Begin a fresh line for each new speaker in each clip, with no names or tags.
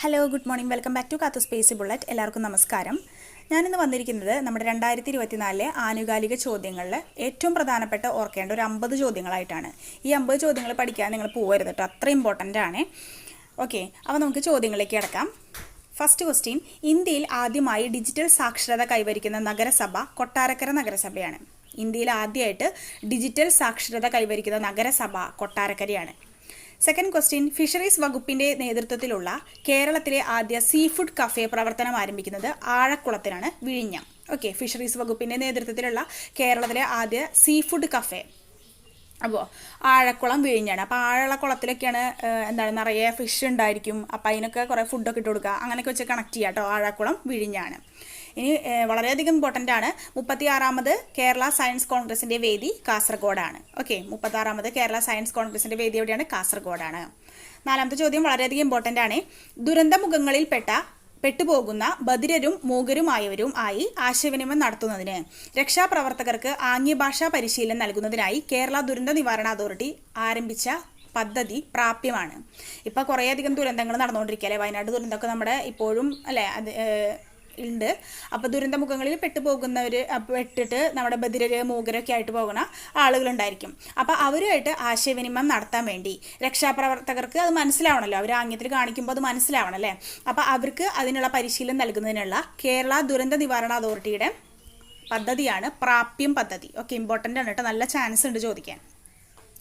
Hello good morning welcome back to കാത്തു space bullet എല്ലാവർക്കും നമസ്കാരം. ഞാനിന്ന് വന്നിരിക്കുന്നത് നമ്മുടെ രണ്ടായിരത്തി ഇരുപത്തിനാലിലെ ആനുകാലിക ചോദ്യങ്ങളിൽ ഏറ്റവും പ്രധാനപ്പെട്ട ഓർക്കേണ്ട ഒരു അമ്പത് ചോദ്യങ്ങളായിട്ടാണ്. ഈ അമ്പത് ചോദ്യങ്ങൾ പഠിക്കാൻ നിങ്ങൾ പോകരുത് കേട്ടോ അത്ര ഇമ്പോർട്ടന്റ് ആണ്. ഓക്കെ അപ്പോൾ നമുക്ക് ചോദ്യങ്ങളിലേക്ക് കിടക്കാം. ഫസ്റ്റ് ക്വസ്റ്റ്യൻ ഇന്ത്യയിൽ ആദ്യമായി ഡിജിറ്റൽ സാക്ഷരത കൈവരിക്കുന്ന നഗരസഭ കൊട്ടാരക്കര നഗരസഭയാണ്. ഇന്ത്യയിൽ ആദ്യമായിട്ട് ഡിജിറ്റൽ സാക്ഷരത കൈവരിക്കുന്ന നഗരസഭ കൊട്ടാരക്കരയാണ്. സെക്കൻഡ് ക്വസ്റ്റ്യൻ ഫിഷറീസ് വകുപ്പിന്റെ നേതൃത്വത്തിലുള്ള കേരളത്തിലെ ആദ്യ സീ ഫുഡ് കഫേ പ്രവർത്തനം ആരംഭിക്കുന്നത് ആഴക്കുളത്തിലാണ് വിഴിഞ്ഞം. ഓക്കെ ഫിഷറീസ് വകുപ്പിന്റെ നേതൃത്വത്തിലുള്ള കേരളത്തിലെ ആദ്യ സീ ഫുഡ് കഫേ അപ്പോൾ ആഴക്കുളം വിഴിഞ്ഞാണ്. അപ്പോൾ ആഴക്കുളത്തിലൊക്കെയാണ് എന്താണ് നിറയെ ഫിഷ് ഉണ്ടായിരിക്കും. അപ്പോൾ അതിനൊക്കെ കുറേ ഫുഡൊക്കെ ഇട്ട് കൊടുക്കുക. അങ്ങനെയൊക്കെ വെച്ച് കണക്ട് ചെയ്യാം കേട്ടോ ആഴക്കുളം വിഴിഞ്ഞാണ്. ഇനി വളരെയധികം ഇമ്പോർട്ടന്റ് ആണ്. മുപ്പത്തി ആറാമത് കേരള സയൻസ് കോൺഗ്രസിന്റെ വേദി കാസർഗോഡാണ്. ഓക്കെ മുപ്പത്താറാമത് കേരള സയൻസ് കോൺഗ്രസിന്റെ വേദി എവിടെയാണ്? കാസർഗോഡാണ്. നാലാമത്തെ ചോദ്യം വളരെയധികം ഇമ്പോർട്ടന്റ് ആണ്. ദുരന്തമുഖങ്ങളിൽപ്പെട്ട പെട്ടുപോകുന്ന ബദിരരും മൂകരുമായവരും ആയി ആശയവിനിമയം നടത്തുന്നതിന് രക്ഷാപ്രവർത്തകർക്ക് ആംഗ്യഭാഷാ പരിശീലനം നൽകുന്നതിനായി കേരള ദുരന്ത നിവാരണ അതോറിറ്റി ആരംഭിച്ച പദ്ധതി പ്രാപ്യമാണ്. ഇപ്പം കുറേയധികം ദുരന്തങ്ങൾ നടന്നുകൊണ്ടിരിക്കുക അല്ലെ വയനാട് ദുരന്തമൊക്കെ നമ്മുടെ ഇപ്പോഴും അല്ലേ? അത് ഉണ്ട്. അപ്പോൾ ദുരന്തമുഖങ്ങളിൽ പെട്ടുപോകുന്നവർ പെട്ടിട്ട് നമ്മുടെ ബധിരര് മൂകരൊക്കെ ആയിട്ട് പോകുന്ന ആളുകളുണ്ടായിരിക്കും. അപ്പോൾ അവരുമായിട്ട് ആശയവിനിമയം നടത്താൻ വേണ്ടി രക്ഷാപ്രവർത്തകർക്ക് അത് മനസ്സിലാവണമല്ലോ അവർ ആംഗ്യത്തിൽ കാണിക്കുമ്പോൾ അത് മനസ്സിലാവണം അല്ലേ? അപ്പോൾ അവർക്ക് അതിനുള്ള പരിശീലനം നൽകുന്നതിനുള്ള കേരള ദുരന്ത നിവാരണ അതോറിറ്റിയുടെ പദ്ധതിയാണ് പ്രാപ്യം പദ്ധതി. ഓക്കെ ഇമ്പോർട്ടന്റ് ആണ് കേട്ടോ. നല്ല ചാൻസ് ഉണ്ട് ചോദിക്കാൻ.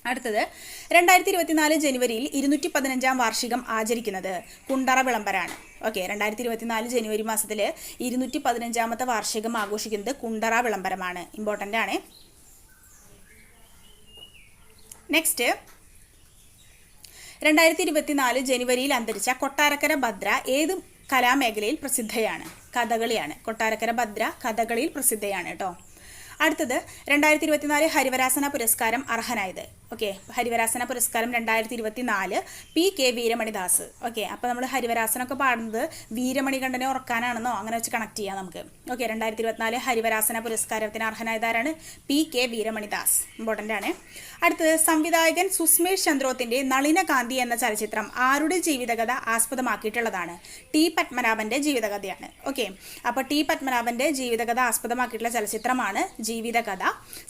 അടുത്തത്. രണ്ടായിരത്തി ഇരുപത്തിനാല് ജനുവരിയിൽ ഇരുന്നൂറ്റി പതിനഞ്ചാം വാർഷികം ആചരിക്കുന്നത് കുണ്ടറ വിളംബരാണ്. ഓക്കെ രണ്ടായിരത്തി ഇരുപത്തിനാല് ജനുവരി മാസത്തിൽ ഇരുന്നൂറ്റി പതിനഞ്ചാമത്തെ വാർഷികം ആഘോഷിക്കുന്നത് കുണ്ടറ വിളംബരമാണ്. ഇമ്പോർട്ടന്റ് ആണ്. നെക്സ്റ്റ് രണ്ടായിരത്തി ഇരുപത്തിനാല് ജനുവരിയിൽ അന്തരിച്ച കൊട്ടാരക്കര ഭദ്ര ഏത് കലാമേഖലയിൽ പ്രസിദ്ധയാണ്? കഥകളിയാണ്. കൊട്ടാരക്കര ഭദ്ര കഥകളിയിൽ പ്രസിദ്ധയാണ് കേട്ടോ. അടുത്തത് രണ്ടായിരത്തി ഇരുപത്തിനാല് ഹരിവരാസന പുരസ്കാരം അർഹനായത്. ഓക്കെ ഹരിവരാസന പുരസ്കാരം രണ്ടായിരത്തി ഇരുപത്തിനാല് പി കെ വീരമണിദാസ്. ഓക്കെ അപ്പോൾ നമ്മൾ ഹരിവരാസനൊക്കെ പാടുന്നത് വീരമണികണ്ഠനെ ഉറക്കാനാണെന്നോ അങ്ങനെ വെച്ച് കണക്ട് ചെയ്യാം നമുക്ക്. ഓക്കെ രണ്ടായിരത്തി ഇരുപത്തിനാല് ഹരിവരാസന പുരസ്കാരത്തിന് അർഹനായതാരാണ് പി കെ വീരമണിദാസ്. ഇമ്പോർട്ടന്റ് ആണ്. അടുത്തത് സംവിധായകൻ സുസ്മേഷ് ചന്ദ്രോത്തിന്റെ നളിനകാന്തി എന്ന ചലച്ചിത്രം ആരുടെ ജീവിതകഥ ആസ്പദമാക്കിയിട്ടുള്ളതാണ്? ടി പത്മനാഭന്റെ ജീവിതകഥയാണ്. ഓക്കെ അപ്പോൾ ടി പത്മനാഭന്റെ ജീവിതകഥ ആസ്പദമാക്കിയിട്ടുള്ള ചലച്ചിത്രമാണ് ജീവിതകഥ.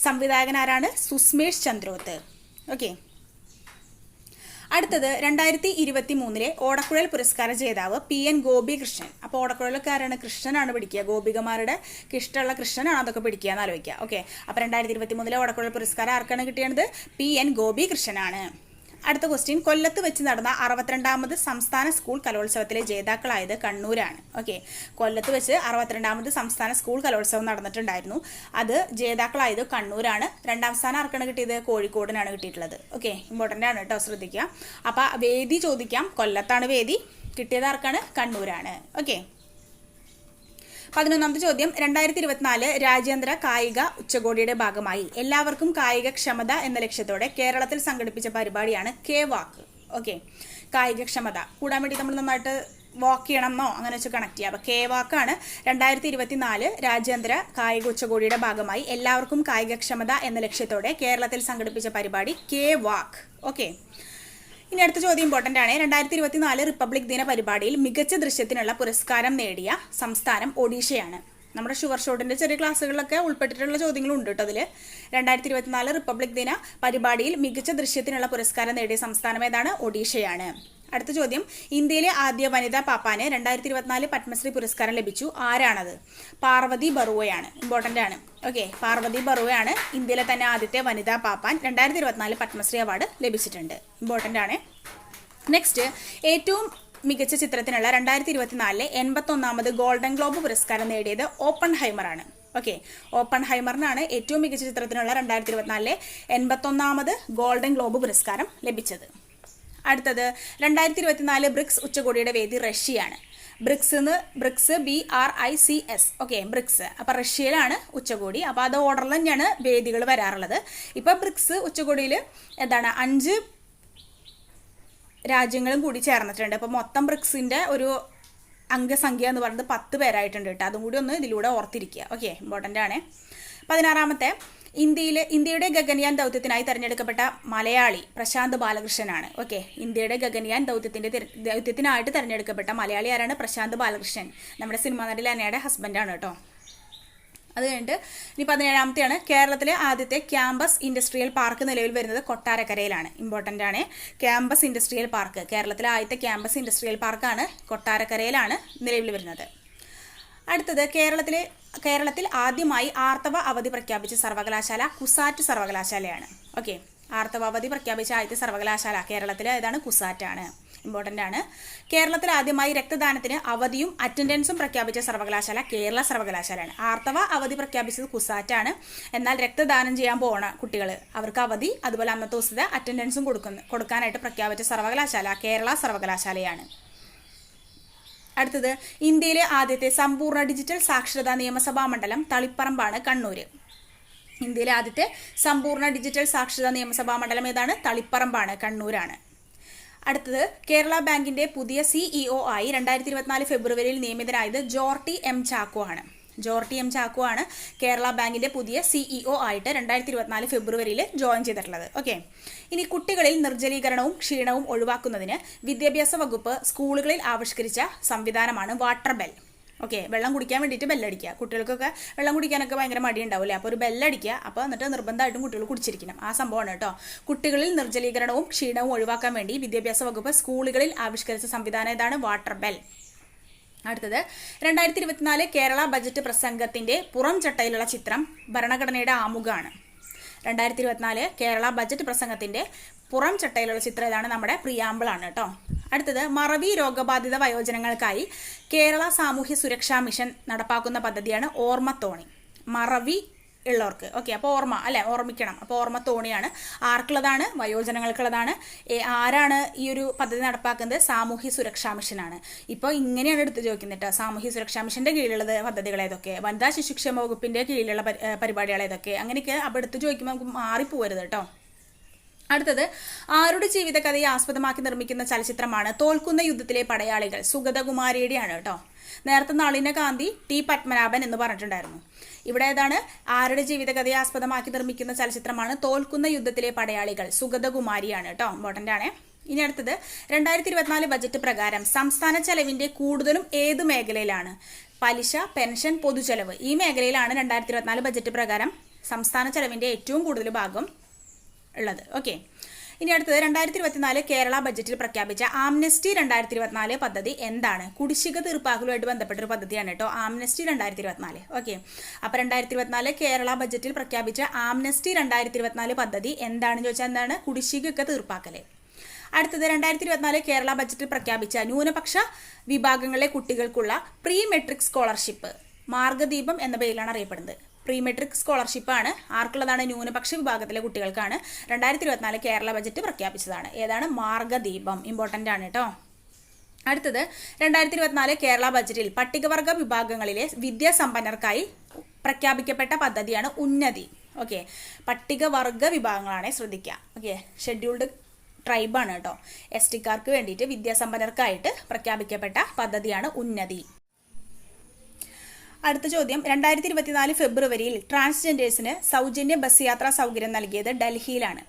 സംവിധായകൻ ആരാണ് സുസ്മേഷ് ചന്ദ്രോത്ത്. ഓക്കെ. അടുത്തത് രണ്ടായിരത്തി ഇരുപത്തി മൂന്നിലെ ഓടക്കുഴൽ പുരസ്കാര ജേതാവ് പി എൻ ഗോപി കൃഷ്ണൻ അപ്പോൾ ഓടക്കുഴലൊക്കെ ആരാണ്? കൃഷ്ണനാണ് പിടിക്കുക ഗോപികമാരുടെ ഇഷ്ടമുള്ള കൃഷ്ണനാണ് അതൊക്കെ പിടിക്കുക എന്ന് ആലോചിക്കുക ഓക്കെ. അപ്പോൾ രണ്ടായിരത്തി ഇരുപത്തി മൂന്നിലെ ഓടക്കുഴൽ പുരസ്കാരം ആർക്കാണ് കിട്ടിയത് പി എൻ ഗോപി കൃഷ്ണനാണ് അടുത്ത ക്വസ്റ്റ്യൻ കൊല്ലത്ത് വെച്ച് നടന്ന അറുപത്തിരണ്ടാമത് സംസ്ഥാന സ്കൂൾ കലോത്സവത്തിലെ ജേതാക്കളായത് കണ്ണൂരാണ്. ഓക്കെ കൊല്ലത്ത് വെച്ച് അറുപത്തിരണ്ടാമത് സംസ്ഥാന സ്കൂൾ കലോത്സവം നടന്നിട്ടുണ്ടായിരുന്നു. അത് ജേതാക്കളായത് കണ്ണൂരാണ്. രണ്ടാം സ്ഥാനം ആർക്കാണ് കിട്ടിയത്? കോഴിക്കോടിനാണ് കിട്ടിയിട്ടുള്ളത്. ഓക്കെ ഇമ്പോർട്ടന്റ് ആണ് കേട്ടോ ശ്രദ്ധിക്കുക. അപ്പോൾ വേദി ചോദിക്കാം. കൊല്ലത്താണ് വേദി. കിട്ടിയത് ആർക്കാണ്? കണ്ണൂരാണ്. ഓക്കെ പതിനൊന്നാമത്തെ ചോദ്യം. രണ്ടായിരത്തി ഇരുപത്തിനാല് രാജ്യാന്തര കായിക ഉച്ചകോടിയുടെ ഭാഗമായി എല്ലാവർക്കും കായിക ക്ഷമത എന്ന ലക്ഷ്യത്തോടെ കേരളത്തിൽ സംഘടിപ്പിച്ച പരിപാടിയാണ് കെ വാക്ക്. ഓക്കെ. കായികക്ഷമത. കൂടാൻ വേണ്ടി നമ്മൾ നന്നായിട്ട് വാക്ക് ചെയ്യണമെന്നോ അങ്ങനെ വെച്ച് കണക്ട് ചെയ്യാം. അപ്പോൾ കെ വാക്കാണ് രണ്ടായിരത്തി ഇരുപത്തിനാല് രാജ്യാന്തര കായിക ഉച്ചകോടിയുടെ ഭാഗമായി എല്ലാവർക്കും കായികക്ഷമത എന്ന ലക്ഷ്യത്തോടെ കേരളത്തിൽ സംഘടിപ്പിച്ച പരിപാടി കെ വാക്ക്. ഓക്കെ. ഇനി അടുത്ത ചോദ്യം ഇമ്പോർട്ടന്റ് ആണ്. രണ്ടായിരത്തി ഇരുപത്തിനാല് റിപ്പബ്ലിക് ദിന പരിപാടിയിൽ മികച്ച ദൃശ്യത്തിനുള്ള പുരസ്കാരം നേടിയ സംസ്ഥാനം ഒഡീഷയാണ്. നമ്മുടെ ഷുഗർ ഷോട്ടിന്റെ ചെറിയ ക്ലാസ്സുകളിലൊക്കെ ഉൾപ്പെട്ടിട്ടുള്ള ചോദ്യങ്ങളുണ്ട് കേട്ടോ അതിൽ രണ്ടായിരത്തി ഇരുപത്തിനാല് റിപ്പബ്ലിക് ദിന പരിപാടിയിൽ മികച്ച ദൃശ്യത്തിനുള്ള പുരസ്കാരം നേടിയ സംസ്ഥാനം ഏതാണ്? ഒഡീഷയാണ്. അടുത്ത ചോദ്യം. ഇന്ത്യയിലെ ആദ്യ വനിതാ പാപ്പാന് രണ്ടായിരത്തി ഇരുപത്തിനാല് പത്മശ്രീ പുരസ്കാരം ലഭിച്ചു. ആരാണത്? പാർവതി ബറുവയാണ്. ഇമ്പോർട്ടന്റ് ആണ്. ഓക്കെ പാർവതി ബറുവയാണ് ഇന്ത്യയിലെ തന്നെ ആദ്യത്തെ വനിതാ പാപ്പാൻ രണ്ടായിരത്തി ഇരുപത്തിനാല് പത്മശ്രീ അവാർഡ് ലഭിച്ചിട്ടുണ്ട്. ഇമ്പോർട്ടന്റ് ആണ്. നെക്സ്റ്റ് ഏറ്റവും മികച്ച ചിത്രത്തിനുള്ള രണ്ടായിരത്തി ഇരുപത്തിനാലിലെ എൺപത്തൊന്നാമത് ഗോൾഡൻ ഗ്ലോബ് പുരസ്കാരം നേടിയത് ഓപ്പൺ ഹൈമറാണ് ഓക്കെ ഓപ്പൺ ഹൈമറിനാണ് ഏറ്റവും മികച്ച ചിത്രത്തിനുള്ള രണ്ടായിരത്തി ഇരുപത്തിനാലിലെ എൺപത്തൊന്നാമത് ഗോൾഡൻ ഗ്ലോബ് പുരസ്കാരം ലഭിച്ചത്. അടുത്തത് രണ്ടായിരത്തി ഇരുപത്തിനാല് ബ്രിക്സ് ഉച്ചകോടിയുടെ വേദി റഷ്യയാണ്. ബ്രിക്സ് എന്ന് BRICS B R I C S. Okay BRICS. അപ്പോൾ റഷ്യയിലാണ് ഉച്ചകോടി. അപ്പോൾ അത് ഓർഡറിൽ തന്നെയാണ് വേദികൾ വരാറുള്ളത്. ഇപ്പോൾ ബ്രിക്സ് ഉച്ചകോടിയിൽ എന്താണ് അഞ്ച് രാജ്യങ്ങളും കൂടി ചേർന്നിട്ടുണ്ട്. അപ്പോൾ മൊത്തം ബ്രിക്സിന്റെ ഒരു അംഗസംഖ്യ എന്ന് പറയുന്നത് പത്ത് പേരായിട്ടുണ്ട് കേട്ടോ. അതും കൂടി ഒന്ന് ഇതിലൂടെ ഓർത്തിരിക്കുക. ഓക്കെ ഇമ്പോർട്ടന്റ് ആണ്. പതിനാറാമത്തെ ഇന്ത്യയിലെ ഇന്ത്യയുടെ ഗഗൻയാൻ ദൗത്യത്തിനായി തെരഞ്ഞെടുക്കപ്പെട്ട മലയാളി പ്രശാന്ത് ബാലകൃഷ്ണനാണ്. ഓക്കെ ഇന്ത്യയുടെ ഗഗൻയാൻ ദൗത്യത്തിന്റെ ദൗത്യത്തിനായിട്ട് തിരഞ്ഞെടുക്കപ്പെട്ട മലയാളി ആരാണ്? പ്രശാന്ത് ബാലകൃഷ്ണൻ. നമ്മുടെ സിനിമാ നടി അനയുടെ ഹസ്ബൻഡാണ് കേട്ടോ. അത് കഴിഞ്ഞിട്ട് ഇനി പതിനേഴാമത്തെയാണ്. കേരളത്തിലെ ആദ്യത്തെ ക്യാമ്പസ് ഇൻഡസ്ട്രിയൽ പാർക്ക് നിലവിൽ വരുന്നത് കൊട്ടാരക്കരയിലാണ്. ഇമ്പോർട്ടന്റ് ആണ്. Campus industrial park. കേരളത്തിലെ ആദ്യത്തെ ക്യാമ്പസ് ഇൻഡസ്ട്രിയൽ പാർക്കാണ് കൊട്ടാരക്കരയിലാണ് നിലവിൽ വരുന്നത്. അടുത്തത് കേരളത്തിലെ കേരളത്തിൽ ആദ്യമായി ആർത്തവ അവധി പ്രഖ്യാപിച്ച സർവകലാശാല കുസാറ്റ് സർവകലാശാലയാണ്. ഓക്കെ. ആർത്തവ അവധി പ്രഖ്യാപിച്ച ആദ്യത്തെ സർവകലാശാല കേരളത്തിലെ ഏതാണ്? കുസാറ്റാണ്. ഇമ്പോർട്ടന്റ് ആണ്. കേരളത്തിൽ ആദ്യമായി രക്തദാനത്തിന് അവധിയും അറ്റൻഡൻസും പ്രഖ്യാപിച്ച സർവകലാശാല കേരള സർവകലാശാലയാണ്. ആർത്തവ അവധി പ്രഖ്യാപിച്ചത് കുസാറ്റാണ്. എന്നാൽ രക്തദാനം ചെയ്യാൻ പോണ കുട്ടികൾ അവർക്ക് അവധി അതുപോലെ അന്നത്തെ ദിവസത്തെ അറ്റൻഡൻസും കൊടുക്കുന്ന കൊടുക്കാനായിട്ട് പ്രഖ്യാപിച്ച സർവകലാശാല കേരള സർവകലാശാലയാണ്. അടുത്തത് ഇന്ത്യയിലെ ആദ്യത്തെ സമ്പൂർണ ഡിജിറ്റൽ സാക്ഷരതാ നിയമസഭാ മണ്ഡലം തളിപ്പറമ്പാണ് കണ്ണൂര്. ഇന്ത്യയിലെ ആദ്യത്തെ സമ്പൂർണ ഡിജിറ്റൽ സാക്ഷരതാ നിയമസഭാ മണ്ഡലം ഏതാണ്? തളിപ്പറമ്പാണ് കണ്ണൂരാണ്. അടുത്തത് കേരള ബാങ്കിന്റെ പുതിയ സിഇഒ ആയി രണ്ടായിരത്തി ഇരുപത്തിനാല് ഫെബ്രുവരിയിൽ നിയമിതനായത് ജോർട്ടി എം ചാക്കോ ആണ്. ജോർട്ടി എം ചാക്കു ആണ് കേരള ബാങ്കിന്റെ പുതിയ സിഇഒ ആയിട്ട് രണ്ടായിരത്തി ഇരുപത്തിനാല് ഫെബ്രുവരിയിൽ ജോയിൻ ചെയ്തിട്ടുള്ളത്. ഓക്കെ ഇനി കുട്ടികളിൽ നിർജലീകരണവും ക്ഷീണവും ഒഴിവാക്കുന്നതിന് വിദ്യാഭ്യാസ വകുപ്പ് സ്കൂളുകളിൽ ആവിഷ്കരിച്ച സംവിധാനമാണ് വാട്ടർ ബെൽ. ഓക്കെ വെള്ളം കുടിക്കാൻ വേണ്ടിയിട്ട് ബെല്ലടിക്കുക കുട്ടികൾക്കൊക്കെ വെള്ളം കുടിക്കാനൊക്കെ ഭയങ്കര മടിയുണ്ടാവില്ലേ? അപ്പോൾ ഒരു ബെല്ലടിക്കുക അപ്പോൾ എന്നിട്ട് നിർബന്ധമായിട്ടും കുട്ടികൾ കുടിച്ചിരിക്കണം. ആ സംഭവമാണ് കേട്ടോ. കുട്ടികളിൽ നിർജലീകരണവും ക്ഷീണവും ഒഴിവാക്കാൻ വേണ്ടി വിദ്യാഭ്യാസ വകുപ്പ് സ്കൂളുകളിൽ ആവിഷ്കരിച്ച സംവിധാനം ഇതാണ് വാട്ടർ ബെൽ. അടുത്തത് രണ്ടായിരത്തി ഇരുപത്തിനാല് കേരള ബജറ്റ് പ്രസംഗത്തിന്റെ പുറം ചട്ടയിലുള്ള ചിത്രം ഭരണഘടനയുടെ ആമുഖമാണ്. രണ്ടായിരത്തി ഇരുപത്തിനാല് കേരള ബജറ്റ് പ്രസംഗത്തിന്റെ പുറം ചട്ടയിലുള്ള ചിത്രം ഇതാണ് നമ്മുടെ പ്രിയാമ്പിളാണ് കേട്ടോ അടുത്തത് മറവി രോഗബാധിത വയോജനങ്ങൾക്കായി കേരള സാമൂഹ്യ സുരക്ഷാ മിഷൻ നടപ്പാക്കുന്ന പദ്ധതിയാണ് ഓർമ്മത്തോണി. മറവി ഉള്ളവർക്ക്. ഓക്കെ അപ്പോൾ ഓർമ്മ അല്ലെ? ഓർമ്മിക്കണം. അപ്പോൾ ഓർമ്മ തോണിയാണ് ആർക്കുള്ളതാണ്? വയോജനങ്ങൾക്കുള്ളതാണ്. ആരാണ് ഈ ഒരു പദ്ധതി നടപ്പാക്കുന്നത്? സാമൂഹ്യ സുരക്ഷാ മിഷനാണ്. ഇപ്പോൾ ഇങ്ങനെയാണ് എടുത്ത് ചോദിക്കുന്നത് കേട്ടോ സാമൂഹ്യ സുരക്ഷാ മിഷന്റെ കീഴിലുള്ള പദ്ധതികൾ ഏതൊക്കെ? വനിതാ ശിശുക്ഷേമ വകുപ്പിന്റെ കീഴിലുള്ള പരിപാടികൾ ഏതൊക്കെ? അങ്ങനെയൊക്കെ അപ്പോൾ എടുത്ത് ചോദിക്കുമ്പോൾ നമുക്ക് മാറിപ്പോകരുത് കേട്ടോ അടുത്തത് ആരുടെ ജീവിതകഥയെ ആസ്പദമാക്കി നിർമ്മിക്കുന്ന ചലച്ചിത്രമാണ് തോൽക്കുന്ന യുദ്ധത്തിലെ പടയാളികൾ? സുഗതകുമാരിയുടെയാണ് കേട്ടോ. നേരത്തെ നളിന കാന്തി ടി പത്മനാഭൻ എന്ന് പറഞ്ഞിട്ടുണ്ടായിരുന്നു. ഇവിടെ ഏതാണ്? ആരുടെ ജീവിതകഥയെ ആസ്പദമാക്കി നിർമ്മിക്കുന്ന ചലച്ചിത്രമാണ് തോൽക്കുന്ന യുദ്ധത്തിലെ പടയാളികൾ? സുഗതകുമാരിയാണ് കേട്ടോ ഇമ്പോർട്ടന്റ് ആണ് ഇനി അടുത്തത് രണ്ടായിരത്തി ഇരുപത്തിനാല് ബജറ്റ് പ്രകാരം സംസ്ഥാന ചെലവിന്റെ കൂടുതലും ഏത് മേഖലയിലാണ്? പലിശ പെൻഷൻ പൊതുചെലവ്. ഈ മേഖലയിലാണ് രണ്ടായിരത്തി ഇരുപത്തിനാല് ബജറ്റ് പ്രകാരം സംസ്ഥാന ചെലവിന്റെ ഏറ്റവും കൂടുതൽ ഭാഗം ഉള്ളത്. ഓക്കെ ഇനി അടുത്തത് രണ്ടായിരത്തി ഇരുപത്തിനാല് കേരള ബജറ്റിൽ പ്രഖ്യാപിച്ച ആംനസ്റ്റി രണ്ടായിരത്തി ഇരുപത്തിനാല് പദ്ധതി എന്താണ്? കുടിശ്ശിക തീർപ്പാക്കലുമായിട്ട് ബന്ധപ്പെട്ട ഒരു പദ്ധതിയാണ് കേട്ടോ ആംനസ്റ്റി രണ്ടായിരത്തി ഇരുപത്തിനാല് ഓക്കെ അപ്പോൾ രണ്ടായിരത്തി ഇരുപത്തിനാല് കേരള ബജറ്റിൽ പ്രഖ്യാപിച്ച ആംനസ്റ്റി രണ്ടായിരത്തി ഇരുപത്തിനാല് പദ്ധതി എന്താണെന്ന് ചോദിച്ചാൽ എന്താണ്? കുടിശ്ശികയൊക്കെ തീർപ്പാക്കൽ. അടുത്തത് രണ്ടായിരത്തി ഇരുപത്തിനാല് കേരള ബജറ്റിൽ പ്രഖ്യാപിച്ച ന്യൂനപക്ഷ വിഭാഗങ്ങളിലെ കുട്ടികൾക്കുള്ള പ്രീ മെട്രിക് സ്കോളർഷിപ്പ് മാർഗദീപം എന്ന പേരിലാണ് അറിയപ്പെടുന്നത്. Pre metric സ്കോളർഷിപ്പാണ്. ആർക്കുള്ളതാണ് ന്യൂനപക്ഷ വിഭാഗത്തിലെ കുട്ടികൾക്കാണ്. രണ്ടായിരത്തി ഇരുപത്തിനാല് കേരള ബജറ്റ് പ്രഖ്യാപിച്ചതാണ്. ഏതാണ്? മാർഗദീപം. ഇമ്പോർട്ടന്റ് ആണ് കേട്ടോ അടുത്തത് രണ്ടായിരത്തി ഇരുപത്തിനാല് കേരള ബജറ്റിൽ പട്ടികവർഗ വിഭാഗങ്ങളിലെ വിദ്യാസമ്പന്നർക്കായി പ്രഖ്യാപിക്കപ്പെട്ട പദ്ധതിയാണ് ഉന്നതി. ഓക്കെ പട്ടികവർഗ വിഭാഗങ്ങളാണ് ശ്രദ്ധിക്കുക ഓക്കെ ഷെഡ്യൂൾഡ് ട്രൈബാണ് കേട്ടോ എസ് ടിക്കാർക്ക് വേണ്ടിയിട്ട് വിദ്യാസമ്പന്നർക്കായിട്ട് പ്രഖ്യാപിക്കപ്പെട്ട പദ്ധതിയാണ് ഉന്നതി. അടുത്ത ചോദ്യം. രണ്ടായിരത്തി ഇരുപത്തിനാല് ഫെബ്രുവരിയിൽ ട്രാൻസ്ജെൻഡേഴ്സിന് സൗജന്യ ബസ് യാത്രാ സൗകര്യം നൽകിയത് ഡൽഹിയിലാണ്.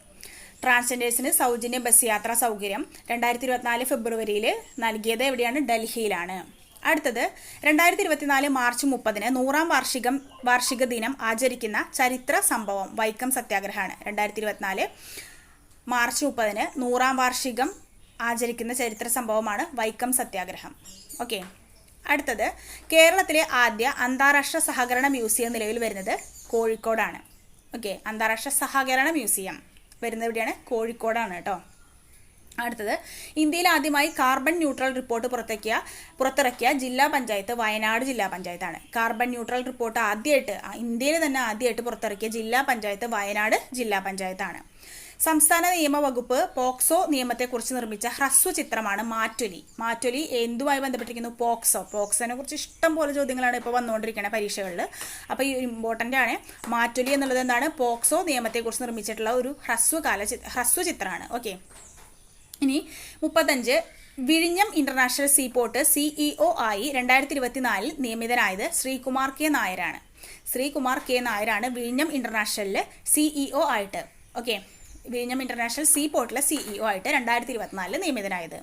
ട്രാൻസ്ജെൻഡേഴ്സിന് സൗജന്യ ബസ് യാത്രാ സൗകര്യം രണ്ടായിരത്തി ഇരുപത്തിനാല് ഫെബ്രുവരിയിൽ നൽകിയത് എവിടെയാണ്? ഡൽഹിയിലാണ്. അടുത്തത് രണ്ടായിരത്തി ഇരുപത്തിനാല് മാർച്ച് മുപ്പതിന് നൂറാം വാർഷികം വാർഷിക ദിനം ആചരിക്കുന്ന ചരിത്ര സംഭവം വൈക്കം സത്യാഗ്രഹമാണ്. രണ്ടായിരത്തി ഇരുപത്തിനാല് മാർച്ച് മുപ്പതിന് നൂറാം വാർഷികം ആചരിക്കുന്ന ചരിത്ര സംഭവമാണ് വൈക്കം സത്യാഗ്രഹം. ഓക്കെ. അടുത്തത് കേരളത്തിലെ ആദ്യ അന്താരാഷ്ട്ര സഹകരണ മ്യൂസിയം നിലവിൽ വരുന്നത് കോഴിക്കോടാണ്. ഓക്കെ അന്താരാഷ്ട്ര സഹകരണ മ്യൂസിയം വരുന്നത് എവിടെയാണ്? കോഴിക്കോടാണ് കേട്ടോ. അടുത്തത് ഇന്ത്യയിൽ ആദ്യമായി കാർബൺ ന്യൂട്രൽ റിപ്പോർട്ട് പുറത്തേക്കിയ പുറത്തിറക്കിയ ജില്ലാ പഞ്ചായത്ത് വയനാട് ജില്ലാ പഞ്ചായത്താണ്. കാർബൺ ന്യൂട്രൽ റിപ്പോർട്ട് ആദ്യമായിട്ട് ഇന്ത്യയിൽ തന്നെ ആദ്യമായിട്ട് പുറത്തിറക്കിയ ജില്ലാ പഞ്ചായത്ത് വയനാട് ജില്ലാ പഞ്ചായത്താണ്. സംസ്ഥാന നിയമവകുപ്പ് പോക്സോ നിയമത്തെക്കുറിച്ച് നിർമ്മിച്ച ഹ്രസ്വ ചിത്രമാണ് മാറ്റൊലി. മാറ്റൊലി എന്തുമായി ബന്ധപ്പെട്ടിരിക്കുന്നു? പോക്സോ. പോക്സോനെ കുറിച്ച് ഇഷ്ടം പോലെ ചോദ്യങ്ങളാണ് ഇപ്പോൾ വന്നുകൊണ്ടിരിക്കുന്നത് പരീക്ഷകളിൽ അപ്പോൾ ഈ ഇമ്പോർട്ടന്റ് ആണ്. മാറ്റൊലി എന്നുള്ളത് എന്താണ്? പോക്സോ നിയമത്തെക്കുറിച്ച് നിർമ്മിച്ചിട്ടുള്ള ഒരു ഹ്രസ്വകാല ഹ്രസ്വ ചിത്രമാണ്. ഓക്കെ. ഇനി മുപ്പത്തഞ്ച്. വിഴിഞ്ഞം ഇന്റർനാഷണൽ സീ സീപോർട്ട് സിഇഒ ആയി രണ്ടായിരത്തി ഇരുപത്തിനാലിൽ നിയമിതനായത് ശ്രീകുമാർ കെ നായരാണ്. ശ്രീകുമാർ കെ നായരാണ് വിഴിഞ്ഞം ഇന്റർനാഷണലിൽ സിഇഒ ആയിട്ട്. ഓക്കെ. വിഴിഞ്ഞം ഇന്റർനാഷണൽ സീപോർട്ടിലെ സിഇഒ ആയിട്ട് രണ്ടായിരത്തി ഇരുപത്തിനാലിൽ നിയമിതനായത്.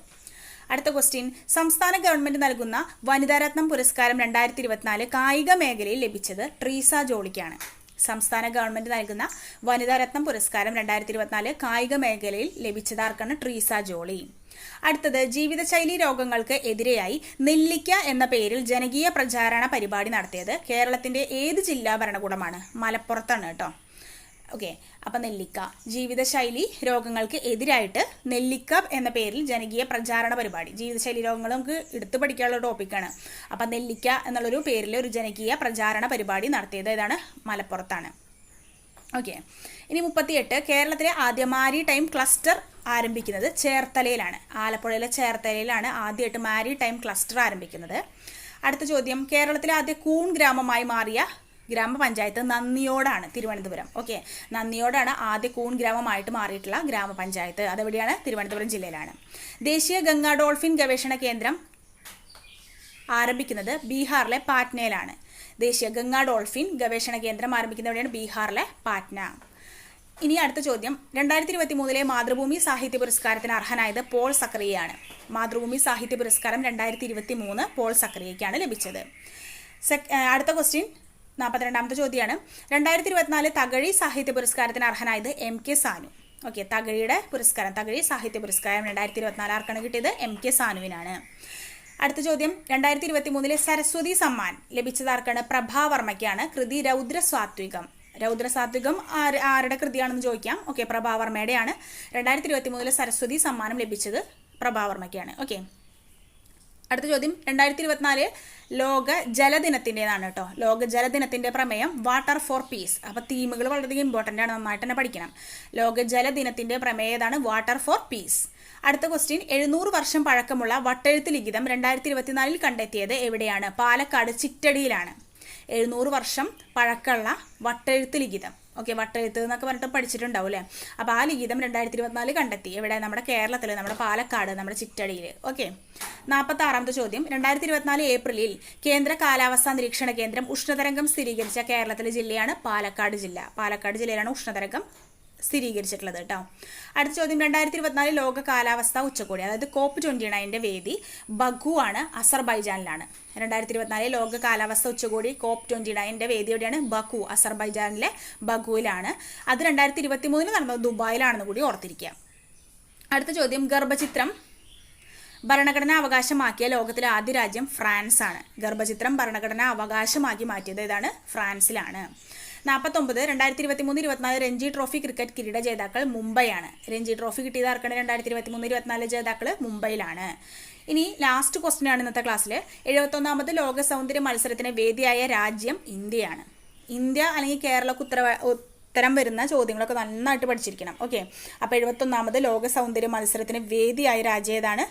അടുത്ത ക്വസ്റ്റ്യൻ സംസ്ഥാന ഗവൺമെന്റ് നൽകുന്ന വനിതാരത്നം പുരസ്കാരം രണ്ടായിരത്തി ഇരുപത്തിനാല് കായിക മേഖലയിൽ ലഭിച്ചത് ട്രീസ ജോളിക്കാണ്. സംസ്ഥാന ഗവൺമെന്റ് നൽകുന്ന വനിതാരത്നം പുരസ്കാരം രണ്ടായിരത്തി ഇരുപത്തിനാല് കായിക മേഖലയിൽ ലഭിച്ചത് ആർക്കാണ്? ട്രീസ ജോളി. അടുത്തത്. ജീവിതശൈലി രോഗങ്ങൾക്ക് എതിരെയായി നെല്ലിക്ക എന്ന പേരിൽ ജനകീയ പ്രചാരണ പരിപാടി നടത്തിയത് കേരളത്തിന്റെ ഏത് ജില്ലാ ഭരണകൂടമാണ്? മലപ്പുറത്താണ് കേട്ടോ. ഓക്കെ അപ്പം നെല്ലിക്ക. ജീവിതശൈലി രോഗങ്ങൾക്ക് എതിരായിട്ട് നെല്ലിക്ക എന്ന പേരിൽ ജനകീയ പ്രചാരണ പരിപാടി. ജീവിതശൈലി രോഗങ്ങൾ നമുക്ക് എടുത്തു പഠിക്കാനുള്ള ടോപ്പിക്കാണ് അപ്പം നെല്ലിക്ക എന്നുള്ളൊരു പേരിൽ ഒരു ജനകീയ പ്രചാരണ പരിപാടി നടത്തിയത് ഇതാണ് മലപ്പുറത്താണ്. ഓക്കെ ഇനി മുപ്പത്തിയെട്ട്. കേരളത്തിലെ ആദ്യ മാരി ടൈം ക്ലസ്റ്റർ ആരംഭിക്കുന്നത് ചേർത്തലയിലാണ്. ആലപ്പുഴയിലെ ചേർത്തലയിലാണ് ആദ്യമായിട്ട് മാരി ടൈം ക്ലസ്റ്റർ ആരംഭിക്കുന്നത്. അടുത്ത ചോദ്യം. കേരളത്തിലെ ആദ്യ കൂൺ ഗ്രാമമായി മാറിയ ഗ്രാമപഞ്ചായത്ത് നന്ദിയോടാണ് തിരുവനന്തപുരം. ഓക്കെ നന്ദിയോടാണ് ആദ്യ കൂൺ ഗ്രാമമായിട്ട് മാറിയിട്ടുള്ള ഗ്രാമപഞ്ചായത്ത്. അതെവിടെയാണ്? തിരുവനന്തപുരം ജില്ലയിലാണ്. ദേശീയ ഗംഗാ ഡോൾഫിൻ ഗവേഷണ കേന്ദ്രം ആരംഭിക്കുന്നത് ബീഹാറിലെ പാറ്റ്നയിലാണ്. ദേശീയ ഗംഗാ ഡോൾഫിൻ ഗവേഷണ കേന്ദ്രം ആരംഭിക്കുന്ന എവിടെയാണ്? ബീഹാറിലെ പാറ്റ്ന. ഇനി അടുത്ത ചോദ്യം. രണ്ടായിരത്തി ഇരുപത്തി മൂന്നിലെ മാതൃഭൂമി സാഹിത്യ പുരസ്കാരത്തിന് അർഹനായത് പോൾ സക്രിയയാണ്. മാതൃഭൂമി സാഹിത്യ പുരസ്കാരം രണ്ടായിരത്തി ഇരുപത്തി മൂന്ന് പോൾ സക്രിയയ്ക്കാണ് ലഭിച്ചത്. അടുത്ത ക്വസ്റ്റ്യൻ നാൽപ്പത്തിരണ്ടാമത്തെ ചോദ്യമാണ് രണ്ടായിരത്തി ഇരുപത്തിനാല് തകഴി സാഹിത്യ പുരസ്കാരത്തിന് അർഹനായത് എം കെ സാനു. ഓക്കെ തകഴിയുടെ പുരസ്കാരം തകഴി സാഹിത്യ പുരസ്കാരം രണ്ടായിരത്തി ഇരുപത്തിനാല് ആർക്കാണ് കിട്ടിയത്? എം കെ സാനുവിനാണ്. അടുത്ത ചോദ്യം രണ്ടായിരത്തി ഇരുപത്തി മൂന്നിലെ സരസ്വതി സമ്മാൻ ലഭിച്ചത് ആർക്കാണ്? പ്രഭാവർമ്മയ്ക്കാണ് കൃതി രൗദ്ര രൗദ്രസാത്വികം രൗദ്ര സാത്വികം ആര് ആരുടെ കൃതിയാണെന്ന് ചോദിക്കാം. ഓക്കെ പ്രഭാവർമ്മയുടെയാണ് രണ്ടായിരത്തി ഇരുപത്തി മൂന്നിലെ സരസ്വതി സമ്മാനം ലഭിച്ചത് പ്രഭാവർമ്മയ്ക്കാണ് ഓക്കെ അടുത്ത ചോദ്യം. രണ്ടായിരത്തി ഇരുപത്തിനാല് ലോക ജലദിനത്തിന്റെതാണ് കേട്ടോ. ലോക ജലദിനത്തിന്റെ പ്രമേയം വാട്ടർ ഫോർ പീസ് അപ്പോൾ തീമുകൾ വളരെയധികം ഇമ്പോർട്ടന്റ് ആണ്. നന്നായിട്ട് തന്നെ പഠിക്കണം. ലോക ജലദിനത്തിന്റെ പ്രമേയം ഏതാണ്? വാട്ടർ ഫോർ പീസ് അടുത്ത ക്വസ്റ്റ്യൻ എഴുന്നൂറ് വർഷം പഴക്കമുള്ള വട്ടെഴുത്ത് ലിഖിതം രണ്ടായിരത്തി ഇരുപത്തിനാലിൽ കണ്ടെത്തിയത് എവിടെയാണ്? പാലക്കാട് ചിറ്റടിയിലാണ്. എഴുന്നൂറ് വർഷം പഴക്കമുള്ള വട്ടെഴുത്ത് ലിഖിതം. ഓക്കെ വട്ടെഴുത്ത് എന്നൊക്കെ പറഞ്ഞിട്ട് പഠിച്ചിട്ടുണ്ടാവും അല്ലേ? അപ്പോൾ ആ ലിഖിതം രണ്ടായിരത്തി ഇരുപത്തിനാല് കണ്ടെത്തി. എവിടെ? നമ്മുടെ കേരളത്തിൽ നമ്മുടെ പാലക്കാട് നമ്മുടെ ചിറ്റടിയിൽ ഓക്കെ. നാൽപ്പത്തി ആറാമത്തെ ചോദ്യം. രണ്ടായിരത്തി ഇരുപത്തിനാല് ഏപ്രിലിൽ കേന്ദ്ര കാലാവസ്ഥാ നിരീക്ഷണ കേന്ദ്രം ഉഷ്ണതരംഗം സ്ഥിരീകരിച്ച കേരളത്തിലെ ജില്ലയാണ് പാലക്കാട് ജില്ല. പാലക്കാട് ജില്ലയിലാണ് ഉഷ്ണതരംഗം സ്ഥിരീകരിച്ചിട്ടുള്ളത് കേട്ടോ. അടുത്ത ചോദ്യം രണ്ടായിരത്തി ഇരുപത്തിനാല് ലോക കാലാവസ്ഥ ഉച്ചകോടി അതായത് കോപ്പ് ട്വന്റി നയന്റെ വേദി ബഗു ആണ് അസർബൈജാനിലാണ്. രണ്ടായിരത്തി ഇരുപത്തിനാല് ലോക കാലാവസ്ഥ ഉച്ചകോടി കോപ്പ് ട്വന്റി നയന്റെ വേദി എവിടെയാണ്? ബഗു അസർബൈജാനിലെ ബഗുവിലാണ്. അത് രണ്ടായിരത്തി ഇരുപത്തി മൂന്നിന് നടന്നത് ദുബായിലാണെന്ന് കൂടി ഓർത്തിരിക്കുക. അടുത്ത ചോദ്യം ഗർഭചിത്രം ഭരണഘടനാ അവകാശമാക്കിയ ലോകത്തിലെ ആദ്യ രാജ്യം ഫ്രാൻസാണ്. ഗർഭചിത്രം ഭരണഘടനാ അവകാശമാക്കി മാറ്റിയത് ഇതാണ് ഫ്രാൻസിലാണ്. നാൽപ്പത്തൊമ്പത് രണ്ടായിരത്തി ഇരുപത്തി മൂന്ന് ഇരുപത്തിനാല് രഞ്ജി ട്രോഫി ക്രിക്കറ്റ് കിരീട ജേതാക്കൾ മുംബൈയാണ്. രഞ്ജി ട്രോഫി കിട്ടിയത് ആർക്കാണ്? രണ്ടായിരത്തി ഇരുപത്തി മൂന്ന് ഇരുപത്തിനാല് ജേതാക്കൾ മുംബൈയിലാണ്. ഇനി ലാസ്റ്റ് ക്വസ്റ്റ്യൻ ആണ് ഇന്നത്തെ ക്ലാസ്സിൽ എഴുപത്തൊന്നാമത് ലോക സൗന്ദര്യ മത്സരത്തിന് വേദിയായ രാജ്യം ഇന്ത്യയാണ്. ഇന്ത്യ അല്ലെങ്കിൽ കേരളക്ക് ഉത്തരവ ഉത്തരം വരുന്ന ചോദ്യങ്ങളൊക്കെ നന്നായിട്ട് പഠിച്ചിരിക്കണം. ഓക്കെ അപ്പോൾ എഴുപത്തൊന്നാമത് ലോക സൗന്ദര്യ മത്സരത്തിന് വേദിയായ രാജ്യം ഏതാണ്?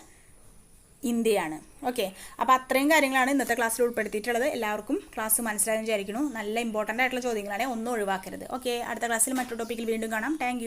ഇന്ത്യയാണ്. ഓക്കെ അപ്പോൾ അത്രയും കാര്യങ്ങളാണ് ഇന്നത്തെ ക്ലാസ്സിൽ ഉൾപ്പെടുത്തിയിട്ടുള്ളത്. എല്ലാവർക്കും ക്ലാസ് മനസ്സിലായെന്ന് വിചാരിക്കുന്നു. നല്ല ഇമ്പോർട്ടന്റ് ആയിട്ടുള്ള ചോദ്യങ്ങളാണ് ഒന്നും ഒഴിവാക്കരുത്. ഓക്കെ അടുത്ത ക്ലാസ്സിൽ മറ്റൊരു ടോപ്പിക്കിൽ വീണ്ടും കാണാം. താങ്ക്